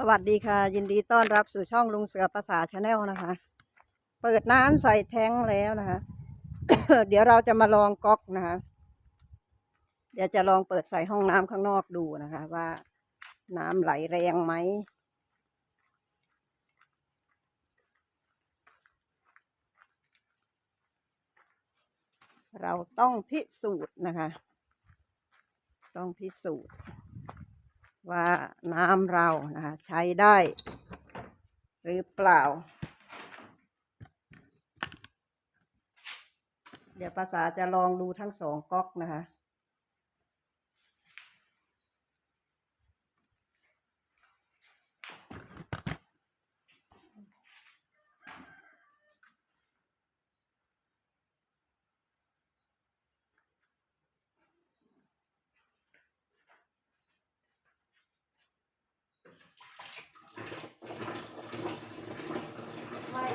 สวัสดีค่ะ ยินดีต้อนรับสู่ช่องลุงเสือภาษาชาแนลนะคะ เปิดน้ำใส่แท้งแล้วนะคะ เดี๋ยวเราจะมาลองก๊อกนะคะ เดี๋ยวจะลองเปิดใส่ห้องน้ำข้างนอกดูนะคะ ว่าน้ำไหลแรงไหมเราต้องพิสูจน์นะคะ ต้องพิสูจน์ ว่าน้ำเรานะคะใช้ได้ หรือเปล่า เดี๋ยวภาษาจะลองดูทั้งสองก๊อกนะคะ น้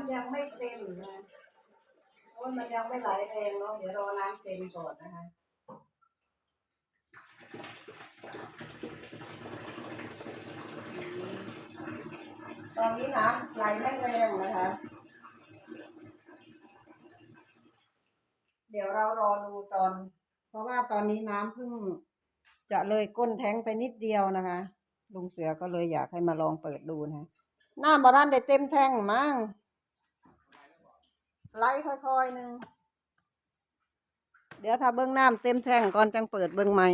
ำยังไม่เต็มนะเพราะมันยังไม่ไหลแรงเนาะเดี๋ยวรอน้ำเต็มก่อนนะคะตอนนี้น้ำไหลไม่แรงนะคะ ดี๋ยวเรารอดูตอน เพราะว่าตอนนี้น้ำเพิ่ง จะเลยก้นแท้งไปนิดเดียวนะคะลุงเสือก็เลยอยากให้มาลองเปิดดูนะน้ำบารันได้เต็มแท้งมั้งไหลค่อยๆหนึ่งเดี๋ยวถ้าเบิ้องน้ำเต็มแท้งก่อนจังเปิดเบิ้องใหม่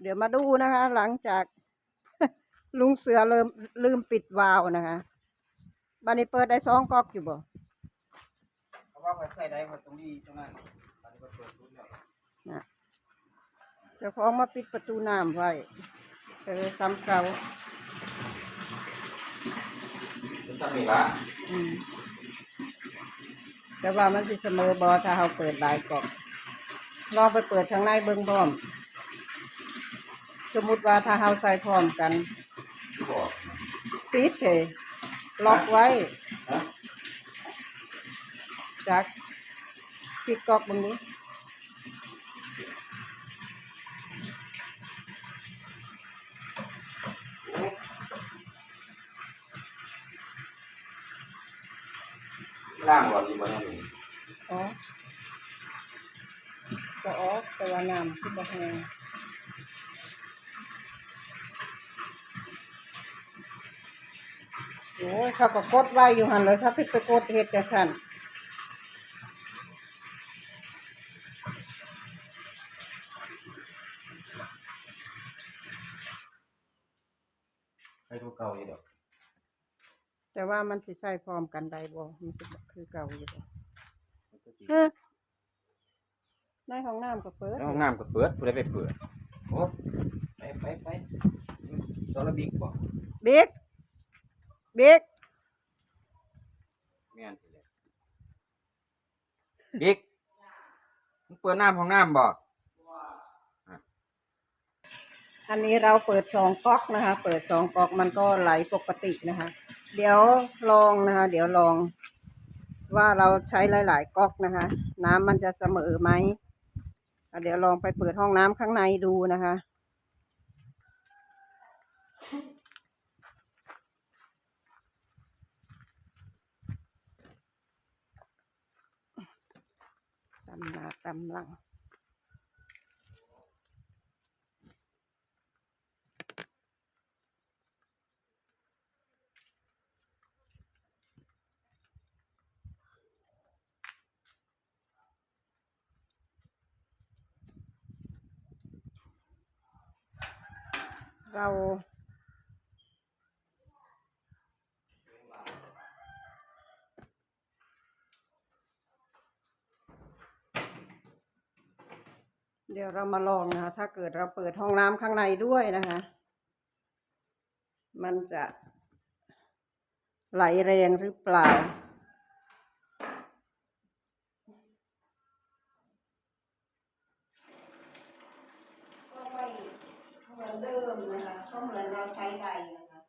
เดี๋ยวมาดูนะคะ หลังจากลุงเสือเริ่มลืมปิดวาล์วนะคะบันนี้เปิดได้สองก๊อกอยู่บ่ ว่าไฟใส่ได้หมดตรงนี้ตรงนั้นตอนนี้ก็เปิดรุ่นเลยนะเจ้าของมาปิดประตูน้ำไว้เออซ้ำเก่ารุ่นตั้งนี่ละอืมแต่ว่ามันสิเสมอบอถ้าเราเปิดหลายกล่องลองไปเปิดทางในเบิ้งพร้อม สมมุติว่าถ้าเราใส่พร้อมกันบอกปิดเลยล็อกไว้ฮะ จากปิดก๊อกเบงนี้ล่างก่อนดีกว่านี่อ๋อก็ออกแต่ว่าน้ำที่บ่แห้งโอ้ยเขาก็กดไว้อยู่หันเลยเขาไปไปกดเฮ็ดจังซั่น ให้ดูเก่าอยู่ดอกแต่ว่ามันสิใช้พร้อมกันได้บ่มันสิบ่คือเก่าอยู่บ่มันก็สิฮะในห้องน้ำก็เปิดแล้วห้องน้ำก็เปิดผู้ใดไปเปิดโอ้ไปไปไปตอนละบิ๊กบอกบิ๊กบิ๊กแม่นสิเลยบิ๊กมึงเปิดน้ำห้องน้ำบ่อั อันนี้เราเปิดสองก๊อกนะคะ เปิดสองก๊อกมันก็ไหลปกตินะคะ เดี๋ยวลองนะคะ เดี๋ยวลอง ว่าเราใช้หลาย ๆก๊อกนะคะ น้ำมันจะเสมอไหมเดี๋ยวลองไปเปิดห้องน้ำข้างในดูนะคะตำหนาตำหลัง เรา เดี๋ยวเรามาลองนะคะ ถ้าเกิดเราเปิดห้องน้ำข้างในด้วยนะคะ มันจะไหลแรงหรือเปล่า เหมือดิมนะคะก็เหมือนเราใช้น้ำญ่นะคะ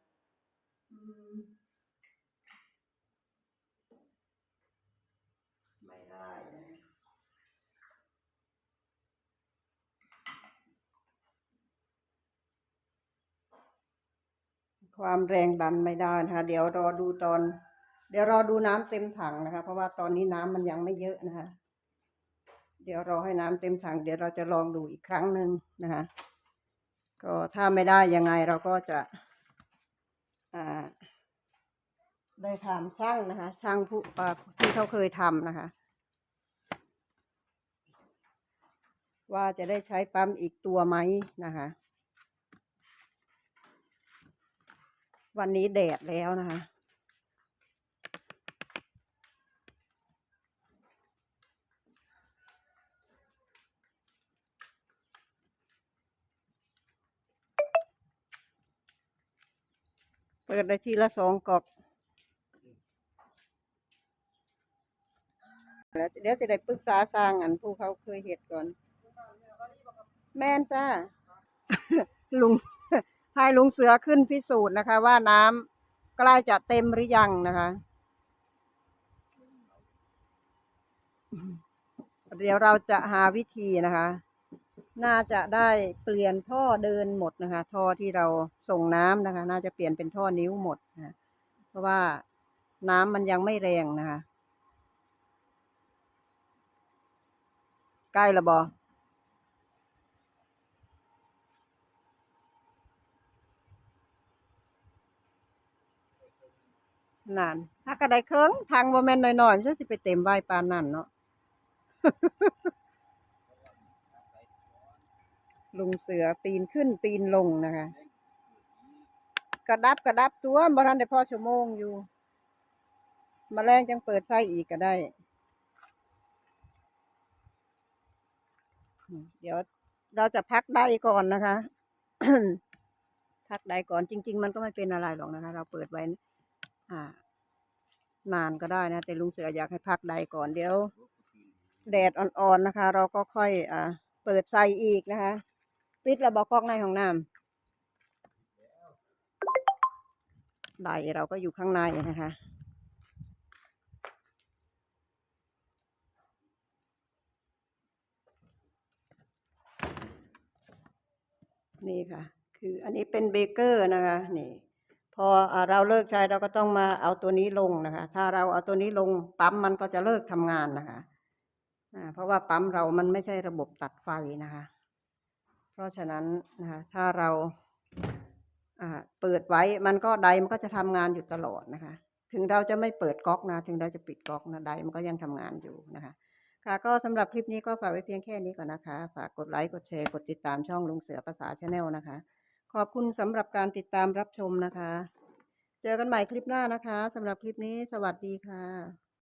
ไม่ได้นะความแรงดันไม่ได้นะคะ เดี๋ยวรอดูตอน เดี๋ยวรอดูน้ำเต็มถังนะคะ เพราะว่าตอนนี้น้ำมันยังไม่เยอะนะคะ เดี๋ยวรอให้น้ำเต็มถัง เดี๋ยวเราจะลองดูอีกครั้งหนึ่งนะคะ ก็ถ้าไม่ได้ยังไงเราก็จะได้ถามช่างนะคะ ช่างผู้ที่เขาเคยทำนะคะ ว่าจะได้ใช้ปั๊มอีกตัวไหมนะคะ วันนี้แดดแล้วนะคะ เปิดได้ทีละสองกอกแล้วเดี๋ยวจะได้ปรึกษาสร้างอันผู้เขาเคยเห็ดก่อน แม่นจ้า ลุงให้ลุงเสือขึ้นพิสูจน์นะคะ ว่าน้ำใกล้จะเต็มหรือยังนะคะเดี๋ยวเราจะหาวิธีนะคะ น่าจะได้เปลี่ยนท่อเดินหมดนะคะ ท่อที่เราส่งน้ำนะคะ น่าจะเปลี่ยนเป็นท่อนิ้วหมดนะะเพราะว่าน้ำมันยังไม่แรงนะคะใกล้ละบอนานถ้ากระไดเคิงทางบ่แม่นน้อยๆมันจะสิไปเต็มไว้ปานนั่นเนาะ ลุงเสือปีนขึ้นปีนลงนะคะ กระดับกระดับตัวบ่ทันได้พอชั่วโมงอยู่มาแรงจังเปิดไส้อีกก็ได้ เดี๋ยวเราจะพักได้ก่อนนะคะ พักได้ก่อนจริง ๆ มันก็ไม่เป็นอะไรหรอกนะคะ เราเปิดไว้อ่านานก็ได้นะ แต่ลุงเสืออยากให้พักได้ก่อนเดี๋ยวแดดอ่อนๆนะคะ เราก็ค่อยอ่าเปิดไส้อีกนะคะ ปิดระบอกอกในห้องน้ำไดเราก็อยู่ข้างในนะคะนี่ค่ะ คืออันนี้เป็นเบเกอร์นะคะนี่พออเราเลิกใช้เราก็ต้องมาเอาตัวนี้ลงนะคะ ถ้าเราเอาตัวนี้ลงปั๊มมันก็จะเลิกทำงานนะคะเพราะว่าปั๊มเรามันไม่ใช่ระบบตัดไฟนะคะ เพราะฉะนั้นนะคะถ้าเราเปิดไว้มันก็ไดมันก็จะทำงานอยู่ตลอดนะคะ ถึงเราจะไม่เปิดก๊อกนะ ถึงเราจะปิดก๊อกนะไดมันก็ยังทำงานอยู่นะคะ ค่ะก็สำหรับคลิปนี้ก็ฝากไว้เพียงแค่นี้ก่อนนะคะ ฝากกดไลค์กดแชร์กดติดตามช่องลุงเสือภาษาชาแนลนะคะ ขอบคุณสำหรับการติดตามรับชมนะคะ เจอกันใหม่คลิปหน้านะคะสำหรับคลิปนี้สวัสดีค่ะ